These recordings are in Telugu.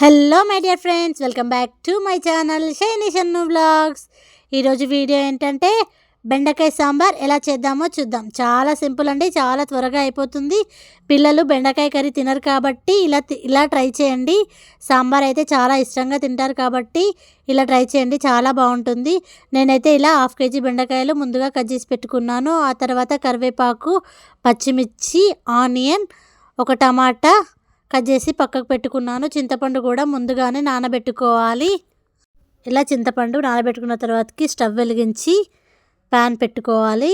Hello my dear friends welcome back to my channel Shiny Shannu blogs ఈరోజు వీడియో ఏంటంటే బెండకాయ సాంబార్ ఎలా చేద్దామో చూద్దాం. చాలా సింపుల్ అండి చాలా త్వరగా అయిపోతుంది. పిల్లలు బెండకాయ కర్రీ తినరు కాబట్టి ఇలా ఇలా ట్రై చేయండి. సాంబార్ అయితే చాలా ఇష్టంగా తింటారు కాబట్టి ఇలా ట్రై చేయండి చాలా బాగుంటుంది. నేనైతే ఇలా హాఫ్ కేజీ బెండకాయలు ముందుగా కట్ చేసి పెట్టుకున్నాను. ఆ తర్వాత కరివేపాకు పచ్చిమిర్చి ఆనియన్ ఒక టమాటా కట్ చేసి పక్కకు పెట్టుకున్నాను. చింతపండు కూడా ముందుగానే నానబెట్టుకోవాలి. ఇలా చింతపండు నానబెట్టుకున్న తర్వాతకి స్టవ్ వెలిగించి ప్యాన్ పెట్టుకోవాలి.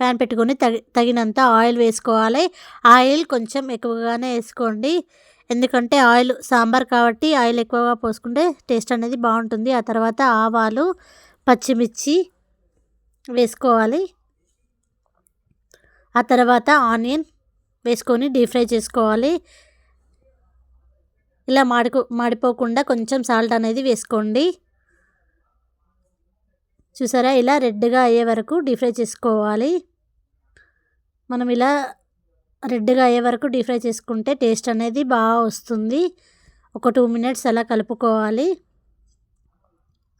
ప్యాన్ పెట్టుకొని తగి తగినంత ఆయిల్ వేసుకోవాలి. ఆయిల్ కొంచెం ఎక్కువగానే వేసుకోండి. ఎందుకంటే ఆయిల్ సాంబార్ కాబట్టి ఆయిల్ ఎక్కువగా పోసుకుంటే టేస్ట్ అనేది బాగుంటుంది. ఆ తర్వాత ఆవాలు పచ్చిమిర్చి వేసుకోవాలి. ఆ తర్వాత ఆనియన్ వేసుకొని డీప్ ఫ్రై చేసుకోవాలి. ఇలా మాడికో మాడిపోకుండా కొంచెం సాల్ట్ అనేది వేసుకోండి. చూసారా? ఇలా రెడ్గా అయ్యే వరకు డీప్ ఫ్రై చేసుకోవాలి. మనం ఇలా రెడ్గా అయ్యే వరకు డీప్ ఫ్రై చేసుకుంటే టేస్ట్ అనేది బాగా వస్తుంది. ఒక టూ మినిట్స్ అలా కలుపుకోవాలి.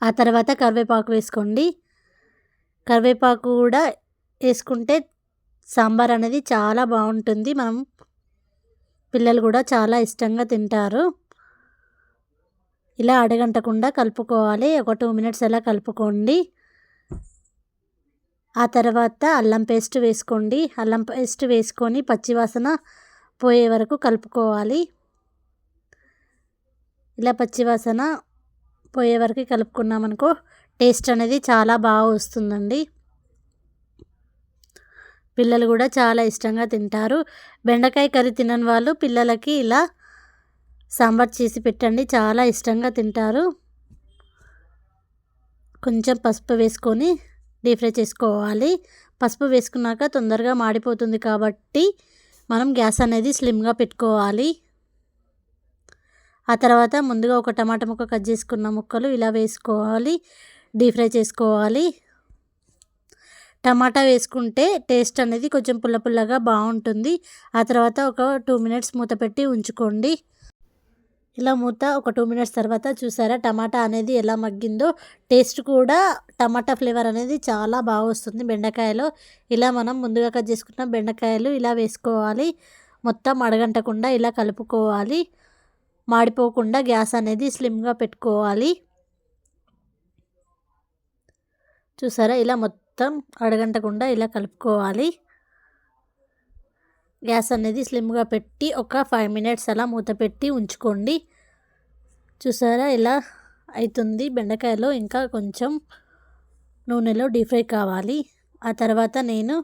ఆ తర్వాత కరివేపాకు వేసుకోండి. కరివేపాకు కూడా వేసుకుంటే సాంబార్ అనేది చాలా బాగుంటుంది. మనం పిల్లలు కూడా చాలా ఇష్టంగా తింటారు. ఇలా అడగంటకుండా కలుపుకోవాలి. ఒక టూ మినిట్స్ అలా కలుపుకోండి. ఆ తర్వాత అల్లం పేస్ట్ వేసుకోండి. అల్లం పేస్ట్ వేసుకొని పచ్చివాసన పోయే వరకు కలుపుకోవాలి. ఇలా పచ్చివాసన పోయే వరకు కలుపుకున్నామనుకో టేస్ట్ అనేది చాలా బాగా వస్తుందండి. పిల్లలు కూడా చాలా ఇష్టంగా తింటారు. బెండకాయ కర్రీ తినని వాళ్ళు పిల్లలకి ఇలా సాంబార్ చేసి పెట్టండి. చాలా ఇష్టంగా తింటారు. కొంచెం పసుపు వేసుకొని డీప్ ఫ్రై చేసుకోవాలి. పసుపు వేసుకున్నాక తొందరగా మాడిపోతుంది కాబట్టి మనం గ్యాస్ అనేది స్లిమ్గా పెట్టుకోవాలి. ఆ తర్వాత ముందుగా ఒక టమాటా ముక్క కట్ చేసుకున్న ముక్కలు ఇలా వేసుకోవాలి. డీప్ ఫ్రై చేసుకోవాలి. టమాటా వేసుకుంటే టేస్ట్ అనేది కొంచెం పుల్ల పుల్లగా బాగుంటుంది. ఆ తర్వాత ఒక టూ మినిట్స్ మూత పెట్టి ఉంచుకోండి. ఇలా మూత ఒక టూ మినిట్స్ తర్వాత చూసారా టమాటా అనేది ఎలా మగ్గిందో? టేస్ట్ కూడా టమాటా ఫ్లేవర్ అనేది చాలా బాగా వస్తుంది బెండకాయలో. ఇలా మనం ముందుగా కట్ చేసుకున్న బెండకాయలు ఇలా వేసుకోవాలి. మొత్తం అడగంటకుండా ఇలా కలుపుకోవాలి. మాడిపోకుండా గ్యాస్ అనేది స్లిమ్గా పెట్టుకోవాలి. చూసారా ఇలా మొత్తం మొత్తం అడగంటకుండా ఇలా కలుపుకోవాలి. గ్యాస్ అనేది స్లిమ్గా పెట్టి ఒక ఫైవ్ మినిట్స్ అలా మూత పెట్టి ఉంచుకోండి. చూసారా ఇలా అవుతుంది బెండకాయలో ఇంకా కొంచెం నూనెలో డీప్ ఫ్రై కావాలి. ఆ తర్వాత నేను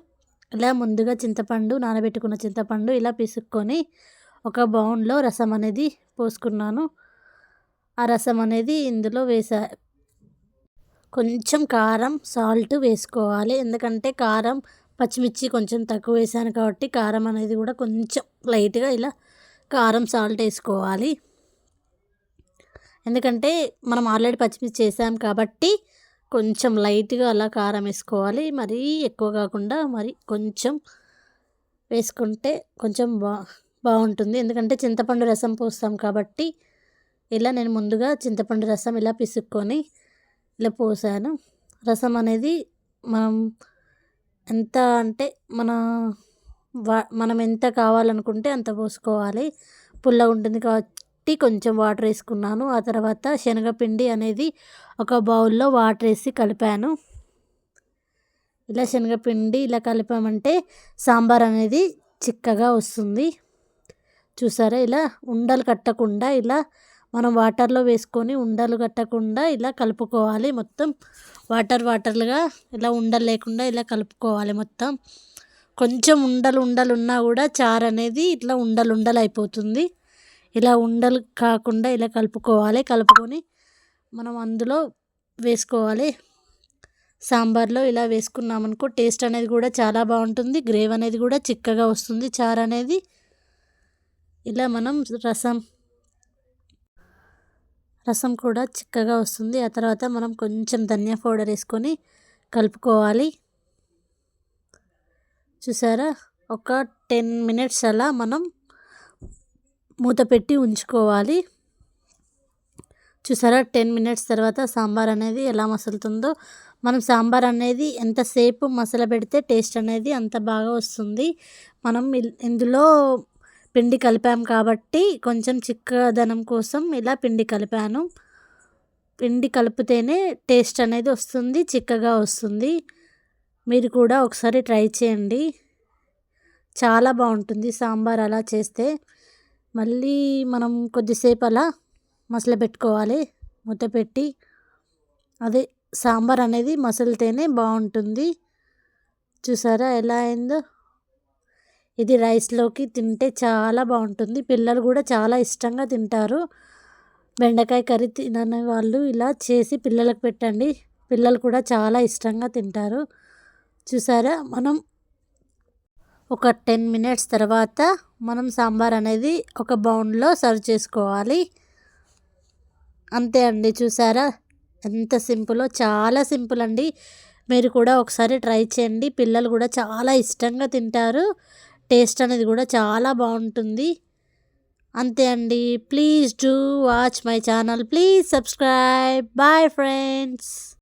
ఇలా ముందుగా చింతపండు నానబెట్టుకున్న చింతపండు ఇలా పిసుక్కొని ఒక బౌన్లో రసం అనేది పోసుకున్నాను. ఆ రసం అనేది ఇందులో వేసా కొంచెం కారం సాల్ట్ వేసుకోవాలి. ఎందుకంటే కారం పచ్చిమిర్చి కొంచెం తక్కువ వేసాను కాబట్టి కారం అనేది కూడా కొంచెం లైట్గా ఇలా కారం సాల్ట్ వేసుకోవాలి. ఎందుకంటే మనం ఆల్రెడీ పచ్చిమిర్చి వేసాం కాబట్టి కొంచెం లైట్గా అలా కారం వేసుకోవాలి. మరీ ఎక్కువ కాకుండా మరి కొంచెం వేసుకుంటే కొంచెం బా బాగుంటుంది. ఎందుకంటే చింతపండు రసం పోస్తాం కాబట్టి ఇలా నేను ముందుగా చింతపండు రసం ఇలా పిసుక్కొని ఇలా పోసాను. రసం అనేది మనం ఎంత అంటే మన వా మనం ఎంత కావాలనుకుంటే అంత పోసుకోవాలి. పుల్లగా ఉంటుంది కాబట్టి కొంచెం వాటర్ వేసుకున్నాను. ఆ తర్వాత శనగపిండి అనేది ఒక బౌల్లో వాటర్ వేసి కలిపాను. ఇలా శనగపిండి ఇలా కలిపామంటే సాంబార్ అనేది చిక్కగా వస్తుంది. చూసారా? ఇలా ఉండలు కట్టకుండా ఇలా మనం వాటర్లో వేసుకొని ఉండలు కట్టకుండా ఇలా కలుపుకోవాలి మొత్తం. వాటర్ వాటర్లుగా ఇలా ఉండలు లేకుండా ఇలా కలుపుకోవాలి మొత్తం. కొంచెం ఉండలు ఉండలు ఉన్నా కూడా చారు అనేది ఇట్లా ఉండలు ఉండలు అయిపోతుంది. ఇలా ఉండలు కాకుండా ఇలా కలుపుకోవాలి. కలుపుకొని మనం అందులో వేసుకోవాలి. సాంబార్లో ఇలా వేసుకున్నామనుకో టేస్ట్ అనేది కూడా చాలా బాగుంటుంది. గ్రేవ్ అనేది కూడా చిక్కగా వస్తుంది చారు అనేది. ఇలా మనం రసం రసం కూడా చిక్కగా వస్తుంది. ఆ తర్వాత మనం కొంచెం ధనియా పౌడర్ వేసుకొని కలుపుకోవాలి. చూసారా? ఒక టెన్ మినిట్స్ అలా మనం మూత పెట్టి ఉంచుకోవాలి. చూసారా? టెన్ మినిట్స్ తర్వాత సాంబార్ అనేది ఎలా మసులుతుందో. మనం సాంబార్ అనేది ఎంతసేపు మసల పెడితే టేస్ట్ అనేది అంత బాగా వస్తుంది. మనం ఇందులో పిండి కలిపాం కాబట్టి కొంచెం చిక్కదనం కోసం ఇలా పిండి కలిపాను. పిండి కలిపితేనే టేస్ట్ అనేది వస్తుంది చిక్కగా వస్తుంది. మీరు కూడా ఒకసారి ట్రై చేయండి. చాలా బాగుంటుంది సాంబార్ అలా చేస్తే. మళ్ళీ మనం కొద్దిసేపు అలా మసలు పెట్టుకోవాలి మూత పెట్టి. అదే సాంబార్ అనేది మసలితేనే బాగుంటుంది. చూసారా ఎలా అయిందో? ఇది రైస్లోకి తింటే చాలా బాగుంటుంది. పిల్లలు కూడా చాలా ఇష్టంగా తింటారు. బెండకాయ కర్రీ తినని వాళ్ళు ఇలా చేసి పిల్లలకు పెట్టండి. పిల్లలు కూడా చాలా ఇష్టంగా తింటారు. చూసారా? మనం ఒక టెన్ మినిట్స్ తర్వాత మనం సాంబార్ అనేది ఒక బౌన్లో సర్వ్ చేసుకోవాలి. అంతే అండి. చూసారా? ఎంత సింపులో చాలా సింపుల్ అండి. మీరు కూడా ఒకసారి ట్రై చేయండి. పిల్లలు కూడా చాలా ఇష్టంగా తింటారు. టేస్ట్ అనేది కూడా చాలా బాగుంటుంది. అంతే అండి. Please do watch my channel. Please subscribe. Bye friends.